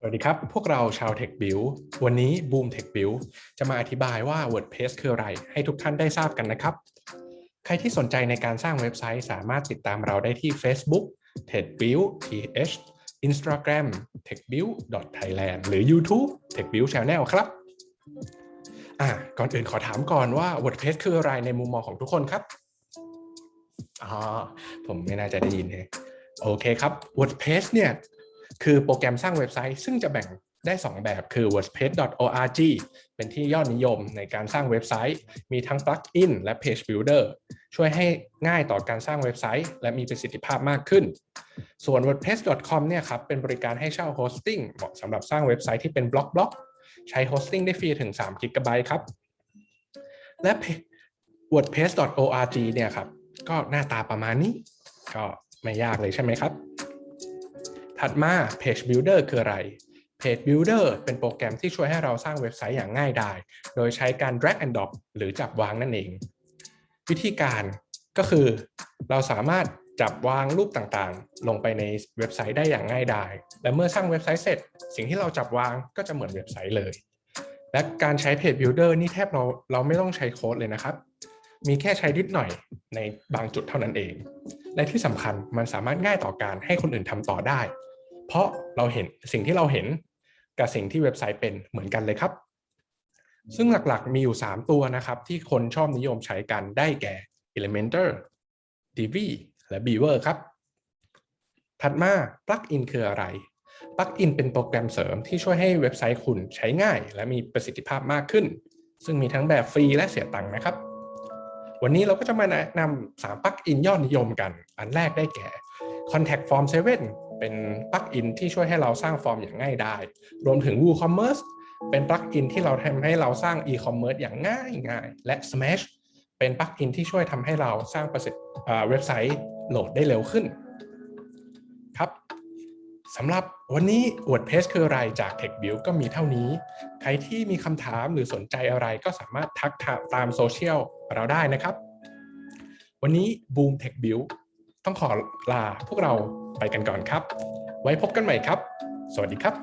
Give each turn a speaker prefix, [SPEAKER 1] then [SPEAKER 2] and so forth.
[SPEAKER 1] สวัสดีครับ พวกเราชาว Tech Build วันนี้ Boom Tech Build จะมาอธิบายว่า WordPress คืออะไร ให้ทุกท่านได้ทราบกันนะครับ ใครที่สนใจในการสร้างเว็บไซต์สามารถติดตามเราได้ที่ Facebook techbuild th Instagram techbuild thailand หรือ YouTube techbuild channel ครับอะก่อนอื่นขอถามก่อนว่า WordPress คืออะไรในมุมมองของทุกคนครับอ๋อผมไม่น่าจะได้ยินเลยโอเคครับ WordPress เนี่ย คือโปรแกรมสร้างเว็บไซต์ ซึ่งจะแบ่งได้ 2 แบบคือ wordpress.org เป็นที่ยอดนิยมในการสร้างเว็บไซต์ มีทั้ง plugin และ page builder ช่วยให้ง่ายต่อการสร้างเว็บไซต์ และมีประสิทธิภาพมากขึ้น ส่วน wordpress.com เนี่ยครับเป็นบริการให้เช่าโฮสติ้งเหมาะสำหรับสร้างเว็บไซต์ที่เป็นบล็อกบล็อกใช้โฮสติ้งได้ฟรีถึง3 g b ครับ และ wordpress.org เนี่ยครับก็หน้าตาประมาณนี้ ก็ไม่ยากเลยใช่ไหมครับ ถัดมา Page Builder คืออะไร Page Builder เป็นโปรแกรมที่ช่วยให้เราสร้างเว็บไซต์อย่างง่ายดาย โดยใช้การ drag and drop หรือจับวางนั่นเอง วิธีการก็คือเราสามารถจับวางรูปต่างๆ ลงไปในเว็บไซต์ได้อย่างง่ายดาย และเมื่อสร้างเว็บไซต์เสร็จ สิ่งที่เราจับวางก็จะเหมือนเว็บไซต์เลย และการใช้ Page Builder นี่แทบเราเราไม่ต้องใช้โค้ดเลยนะครับ มีแค่ใช้นิดหน่อยในบางจุดเท่านั้นเอง และที่สำคัญมันสามารถง่ายต่อการให้คนอื่นทำต่อได้ เพราะเราเห็นสิ่งที่เราเห็นกับสิ่งที่เว็บไซต์เป็นเหมือนกันเลยครับ ซึ่งหลักๆมีอยู่ 3 ตัวนะครับ ที่คนชอบนิยมใช้กันได้แก่ Elementor, Divi และ Beaver ครับ ถัดมา Plugin คืออะไร Plugin เป็นโปรแกรมเสริมที่ช่วยให้เว็บไซต์คุณใช้ง่าย และมีประสิทธิภาพมากขึ้น ซึ่งมีทั้งแบบฟรีและเสียตังค์นะครับ วันนี้เราก็จะมาแนะนำ3ปลั๊กอินยอดนิยมกัน อันแรกได้แก่ Contact Form 7 เป็นปลั๊กอินที่ช่วยให้เราสร้างฟอร์มอย่างง่ายได้ รวมถึง WooCommerce เป็นปลั๊กอินที่เราทำให้เราสร้าง e-commerce อย่างง่ายง่ายและ Smash เป็นปลั๊กอินที่ช่วยทำให้เราสร้างประสิทธิเว็บไซต์โหลดได้เร็วขึ้นครับสำหรับวันนี้ WordPress คืออะไรจาก TechBuild ก็มีเท่านี้ ใครที่มีคำถามหรือสนใจอะไรก็สามารถทักตามโซเชียลเราได้นะครับ วันนี้ Boom Tech Build ต้องขอลาพวกเราไปกันก่อนครับ ไว้พบกันใหม่ครับ สวัสดีครับ